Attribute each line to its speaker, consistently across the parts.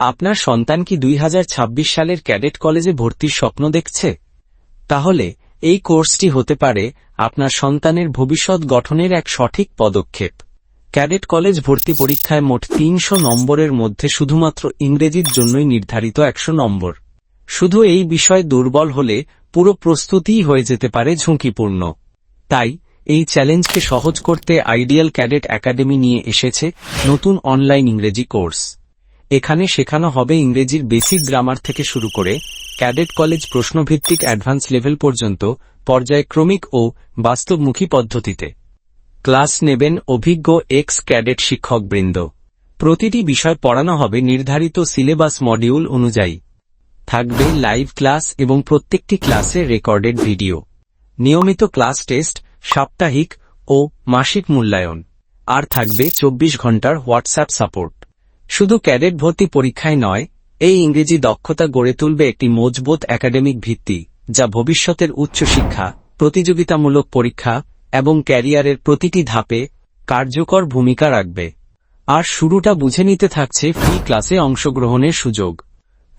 Speaker 1: আপনার সন্তান কি দুই হাজার ছাব্বিশ সালের ক্যাডেট কলেজে ভর্তির স্বপ্ন দেখছে? তাহলে, এই কোর্সটি হতে পারে আপনার সন্তানের ভবিষ্যৎ গঠনের এক সঠিক পদক্ষেপ। ক্যাডেট কলেজ ভর্তি পরীক্ষায় মোট তিনশো নম্বরের মধ্যে শুধুমাত্র ইংরেজির জন্যই নির্ধারিত একশো নম্বর। শুধু এই বিষয় দুর্বল হলে পুরো প্রস্তুতিই হয়ে যেতে পারে ঝুঁকিপূর্ণ। তাই, এই চ্যালেঞ্জকে সহজ করতে আইডিয়াল ক্যাডেট একাডেমি নিয়ে এসেছে নতুন অনলাইন ইংরেজি কোর্স। এখানে শেখানো হবে ইংরেজির বেসিক গ্রামার থেকে শুরু করে ক্যাডেট কলেজ প্রশ্নভিত্তিক অ্যাডভান্স লেভেল পর্যন্ত, পর্যায়ক্রমিক ও বাস্তবমুখী পদ্ধতিতে। ক্লাস নেবেন অভিজ্ঞ এক্স ক্যাডেট শিক্ষকবৃন্দ। প্রতিটি বিষয় পড়ানো হবে নির্ধারিত সিলেবাস মডিউল অনুযায়ী। থাকবে লাইভ ক্লাস এবং প্রত্যেকটি ক্লাসে রেকর্ডেড ভিডিও। নিয়মিত ক্লাস টেস্ট, সাপ্তাহিক ও মাসিক মূল্যায়ন। আর থাকবে চব্বিশ ঘণ্টার হোয়াটসঅ্যাপ সাপোর্ট। শুধু ক্যাডেট ভর্তি পরীক্ষায় নয়, এই ইংরেজি দক্ষতা গড়ে তুলবে একটি মজবুত একাডেমিক ভিত্তি, যা ভবিষ্যতের উচ্চশিক্ষা প্রতিযোগিতামূলক পরীক্ষা এবং ক্যারিয়ারের প্রতিটি ধাপে কার্যকর ভূমিকা রাখবে। আর শুরুটা বুঝে নিতে থাকছে ফ্রি ক্লাসে অংশগ্রহণের সুযোগ।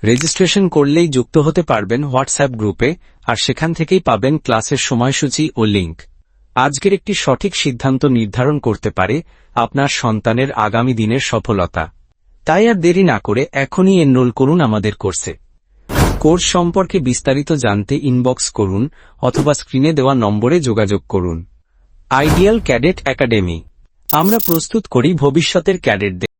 Speaker 1: রেজিস্ট্রেশন করলেই যুক্ত হতে পারবেন হোয়াটসঅ্যাপ গ্রুপে, আর সেখান থেকেই পাবেন ক্লাসের সময়সূচি ও লিঙ্ক আজকের একটি সঠিক সিদ্ধান্ত নির্ধারণ করতে পারে আপনার সন্তানের আগামী দিনের সফলতা। তাই আর দেরি না করে এখনই এনরোল করুন আমাদের কোর্সে। কোর্স সম্পর্কে বিস্তারিত জানতে ইনবক্স করুন অথবা স্ক্রিনে দেওয়া নম্বরে যোগাযোগ করুন। Ideal cadet academy. আমরা প্রস্তুত করি ভবিষ্যতের ক্যাডেটদের